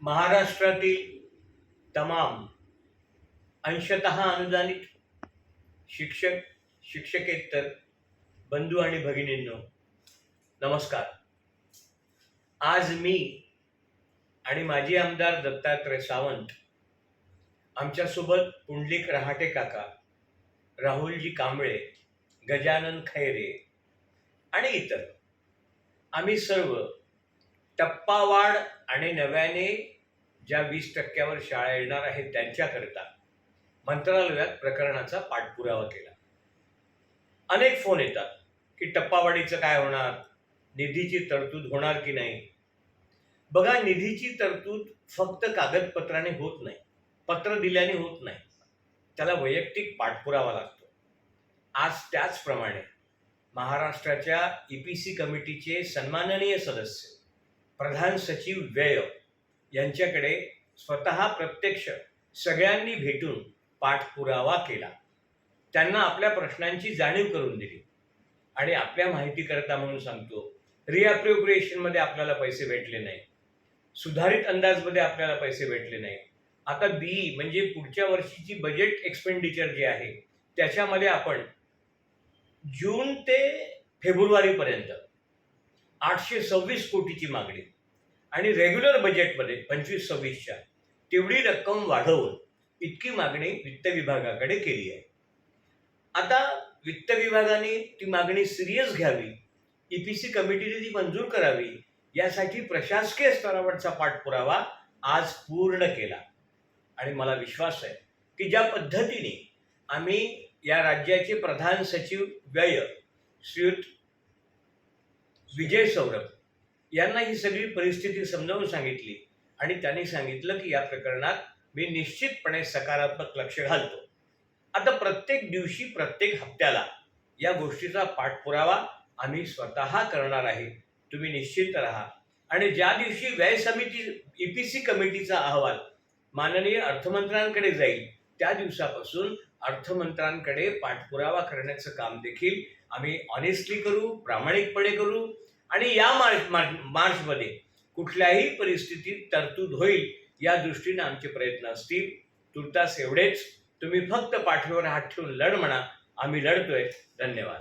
महाराष्ट्रातील तमाम अंशत अनुदानित शिक्षक शिक्षकेतर बंधू आणि भगिनींनो नमस्कार. आज मी आणि माजी आमदार दत्तात्रय सावंत आमच्यासोबत पुंडलिक रहाटे काका राहुलजी कांबळे गजानन खैरे आणि इतर. आम्ही सर्व टप्पावाढ आणि नव्याने ज्या वीस टक्क्यावर शाळा येणार आहेत त्यांच्याकरता मंत्रालयात प्रकरणाचा पाठपुरावा केला. अनेक फोन येतात की टप्पावाढीचं काय होणार? निधीची तरतूद होणार की नाही? बघा निधीची तरतूद फक्त कागदपत्राने होत नाही. पत्र दिल्याने होत नाही. त्याला वैयक्तिक पाठपुरावा लागतो. आज त्याचप्रमाणे महाराष्ट्राच्या ई पी सी कमिटीचे सन्माननीय सदस्य प्रधान सचिव व्यय यांच्याकडे स्वतः प्रत्यक्ष सगळ्यांनी भेटून पाठपुरावा केला. त्यांना आपल्या प्रश्नांची जाणीव करून दिली. आणि आपल्या माहितीकरता म्हणून सांगतो रिअप्रोप्रिएशनमध्ये आपल्याला पैसे भेटले नाही. सुधारित अंदाजमध्ये आपल्याला पैसे भेटले नाही. आता बी म्हणजे पुढच्या वर्षीची बजेट एक्सपेंडिचर जे आहे त्याच्यामध्ये आपण जून ते फेब्रुवारीपर्यंत आठशे सव्वीस कोटीची मागणी. आणि रेग्युलर बजेटमध्ये पंचवीस सव्वीसच्या तेवढी रक्कम वाढवून इतकी मागणी वित्त विभागाकडे केली आहे. आता वित्त विभागाने ती मागणी सिरियस घ्यावी ई पी सी कमिटीने ती मंजूर करावी यासाठी प्रशासकीय स्तरावरचा पाठपुरावा आज पूर्ण केला. आणि मला विश्वास आहे की ज्या पद्धतीने आम्ही या राज्याचे प्रधान सचिव व्यय श्रीयुत विजय सौरभ यांना ही सगळी परिस्थिती समजावून सांगितली. आणि त्यांनी सांगितलं की या प्रकरणात मी निश्चितपणे सकारात्मक लक्ष घालतो. आता प्रत्येक दिवशी प्रत्येक हप्त्याला या गोष्टीचा पाठपुरावा आम्ही स्वतः करणार आहे. तुम्ही निश्चित राहा. आणि ज्या दिवशी व्यय समिती ई पी सी कमिटीचा अहवाल माननीय अर्थमंत्र्यांकडे जाईल त्या दिवसापासून अर्थमंत्र्यांकडे पाठपुरावा करण्याचं काम देखील आम्ही ऑनेस्टली करू प्रामाणिकपणे करू आणि या मार्च मार्चमध्ये कुठल्याही परिस्थितीत तरतूद होईल या दृष्टीने आमचे प्रयत्न असतील. तुर्तास एवढेच. तुम्ही फक्त पाठीवर हात ठेवून लढ म्हणा. आम्ही लढतोय. धन्यवाद.